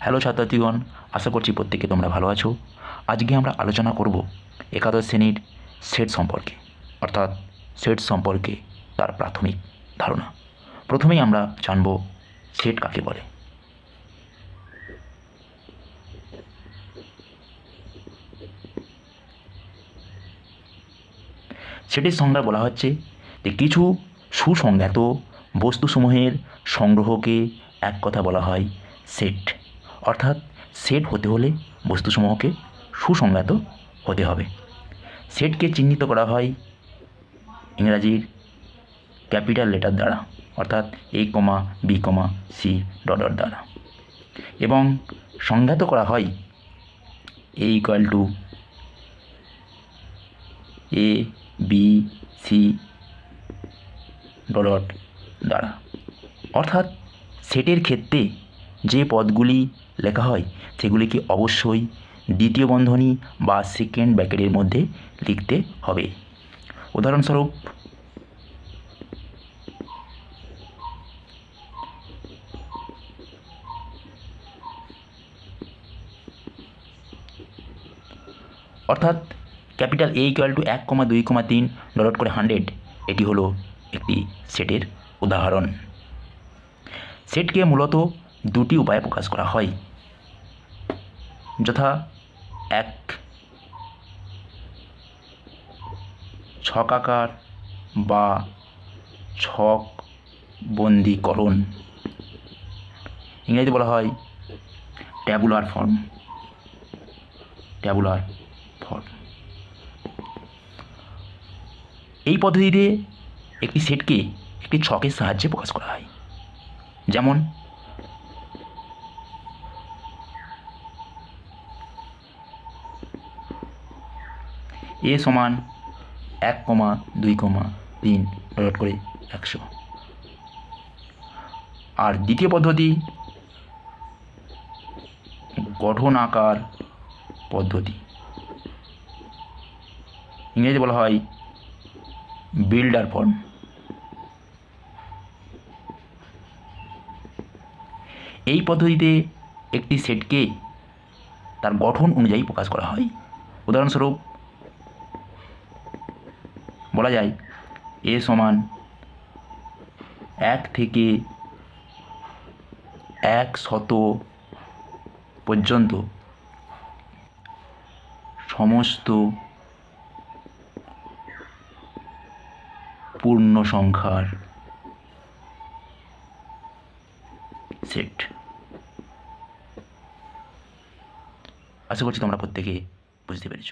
Hello ছাত্রছাত্রীগণ, আশা করছি প্রত্যেকে তোমরা ভালো আছো। আজকে আমরা আলোচনা করব একাদশ শ্রেণির সেট সম্পর্কে, অর্থাৎ সেট সম্পর্কে তার প্রাথমিক ধারণা। প্রথমেই আমরা জানব সেট কাকে বলে। সেটের সংজ্ঞা বলা হচ্ছে যে কিছু সুসংজ্ঞাত বস্তুসমূহের সংগ্রহকে এক কথা বলা হয় সেট। অর্থাৎ সেট হতে হলে বস্তুসমূহকে সুসংজ্ঞাত হতে হবে। সেটকে চিহ্নিত করা হয় ইংরাজির ক্যাপিটাল লেটার দ্বারা, অর্থাৎ A comma, B comma, C dot দ্বারা। এবং সংজ্ঞাত করা হয় A equal to A, B, C dot দ্বারা। অর্থাৎ সেটের ক্ষেত্রে যে পদগুলি লেখা হয়, সেগুলিকে অবশ্যই দ্বিতীয় বন্ধনী বা সেকেন্ড ব্র্যাকেটের মধ্যে লিখতে হবে। উদাহরণস্বরূপ, অর্থাৎ ক্যাপিটাল এ ইকুয়াল টু এক কমা দুই কমা তিন ডট করে হান্ড্রেড এটি হলো একটি সেটের উদাহরণ। সেটকে মূলত দুটি উপায়ে প্রকাশ করা হয়। যথা এক, ছকাকার বা ছক বন্দীকরণ ইংরেজিতে বলা হয় ট্যাবুলার ফর্ম। Tabular form. এই পদ্ধতিতে একটি সেটকে একটি ছকের সাহায্যে প্রকাশ করা হয়। যেমন এ সমান এক কমা দুই কমা তিন ডট করে একশো। আর দ্বিতীয় পদ্ধতি গঠন আকার পদ্ধতি। ইংরেজি বলা হয় বিল্ডার ফর্ম। এই পদ্ধতিতে একটি সেটকে তার গঠন অনুযায়ী প্রকাশ করা হয়। উদাহরণস্বরূপ বলা যায়, এ সমান এক থেকে এক শত পর্যন্ত সমস্ত পূর্ণ সংখ্যার সেট। আশা করছি তোমরা প্রত্যেকে বুঝতে পেরেছ।